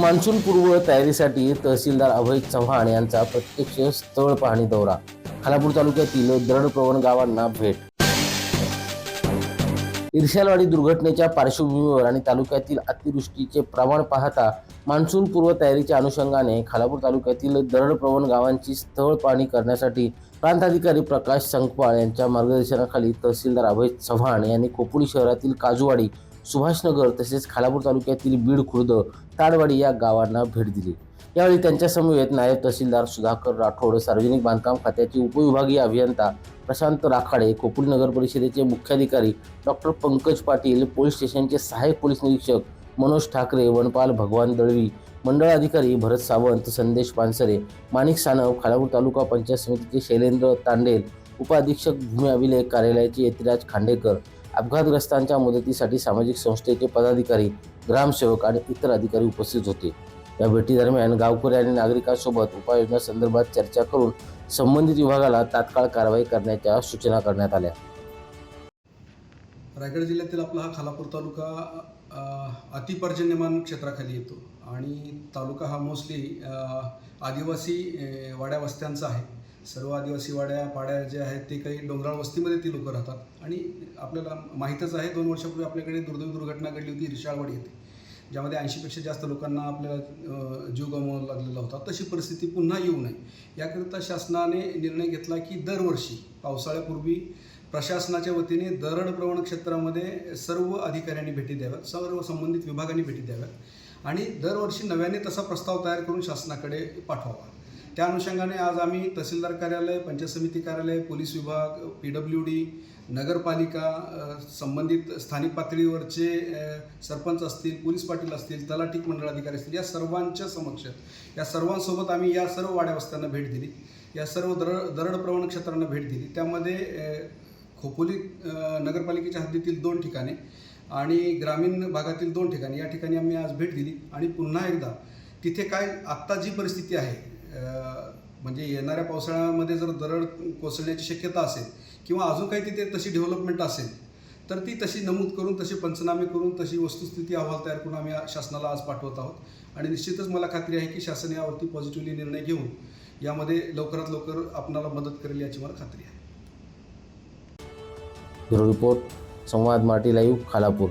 Monsoon पूर्व तयारीसाठी तहसीलदार अभय चव्हाण यांचा प्रत्यक्ष स्थळ पाहणी दौरा. खालापूर तालुक्यातील दरडप्रवण गावांना भेट. इर्शालवाडी दुर्घटनेच्या पार्श्वभूमीवर आणि तालुक्यातील अतिवृष्टीचे प्रमाण पाहता मान्सून पूर्व तयारीच्या अनुषंगाने खालापूर तालुक्यातील दरडप्रवण गावांची स्थळ पाहणी करण्यासाठी प्रांताधिकारी प्रकाश संकपाळ यांच्या मार्गदर्शनाखाली तहसीलदार अभय चव्हाण यांनी खोपोली शहरातील काजूवाडी सुभाषनगर तसेच खालापूर तालुक्यातील बीड खुर्द ताडवाडी या गावांना भेट दिली. यावेळी त्यांच्या समवेत नायब तहसीलदार सुधाकर राठोड सार्वजनिक बांधकाम खात्याचे उपविभागीय अभियंता प्रशांत राखाडे खोपोली नगर परिषदेचे मुख्याधिकारी डॉक्टर पंकज पाटील पोलीस स्टेशनचे सहाय्यक पोलीस निरीक्षक मनोज ठाकरे वनपाल भगवान दळवी मंडळ अधिकारी भरत सावंत संदेश पानसरे माणिक सानव खालापूर तालुका पंचायत समितीचे शैलेंद्र तांडेल उपाधीक्षक भूमी अभिलेख कार्यालयाचे यतिराज खांडेकर अपघातग्रस्तांच्या मदतीसाठी सामाजिक संस्थेचे पदाधिकारी ग्रामसेवक आणि इतर अधिकारी उपस्थित होते. या भेटीदरम्यान गावकरी आणि नागरिकांसोबत उपाययोजनासंदर्भात चर्चा करून संबंधित विभागाला तात्काळ कारवाई करण्याच्या सूचना करण्यात आल्या. रायगड जिल्ह्यातील आपला हा खालापूर तालुका अतिपर्जन्यमान क्षेत्राखाली येतो. आणि तालुका हा मोस्टली आदिवासी वाड्या वस्त्यांचा आहे. सर्व आदिवासी वाड्या पाड्या जे आहेत ते काही डोंगराळ वस्तीमध्ये ती लोकं राहतात. आणि आपल्याला माहीतच आहे दोन वर्षापूर्वी आपल्याकडे दुर्दैवी दुर्घटना घडली होती रिशाळवाडी येथे. ज्यामध्ये ऐंशीपेक्षा जास्त लोकांना आपल्याला जीव गमावा लागलेला होता. तशी परिस्थिती पुन्हा येऊ नये. याकरिता शासनाने निर्णय घेतला की दरवर्षी पावसाळ्यापूर्वी प्रशासनाच्या वतीने दरड प्रवण क्षेत्रामध्ये सर्व अधिकाऱ्यांनी भेटी द्याव्यात सर्व संबंधित विभागांनी भेटी द्याव्यात आणि दरवर्षी नव्याने तसा प्रस्ताव तयार करून शासनाकडे पाठवावा. त्या अनुषंगाने आज आम्ही तहसीलदार कार्यालय पंचायत समिती कार्यालय पोलीस विभाग पी डब्ल्यू डी नगरपालिका संबंधित स्थानिक पातळीवरचे सरपंच असतील पोलीस पाटील असतील तलाठीक मंडळ अधिकारी असतील या सर्वांच्या समक्ष या सर्वांसोबत आम्ही या सर्व वाड्यावस्त्यांना भेट दिली. या सर्व दरड दरडप्रवण क्षेत्रांना भेट दिली. त्यामध्ये खोपोली नगरपालिकेच्या हद्दीतील दोन ठिकाणे आणि ग्रामीण भागातील दोन ठिकाणी. या ठिकाणी आम्ही आज भेट दिली आणि पुन्हा एकदा तिथे काय आत्ता जी परिस्थिती आहे म्हणजे येणाऱ्या पावसाळ्यामध्ये जर दरड कोसळण्याची शक्यता असेल किंवा अजून काही तिथे तशी डेव्हलपमेंट असेल तर ती तशी नमूद करून तसे पंचनामे करून तशी वस्तुस्थिती अहवाल तयार करून आम्ही शासनाला आज पाठवत आहोत. आणि निश्चितच मला खात्री आहे की शासन यावरती पॉझिटिव्हली निर्णय घेऊन यामध्ये लवकरात लवकर आपणाला मदत करेल याची मला खात्री आहे. ब्युरो रिपोर्ट संवाद माटी लाईव्ह खालापूर.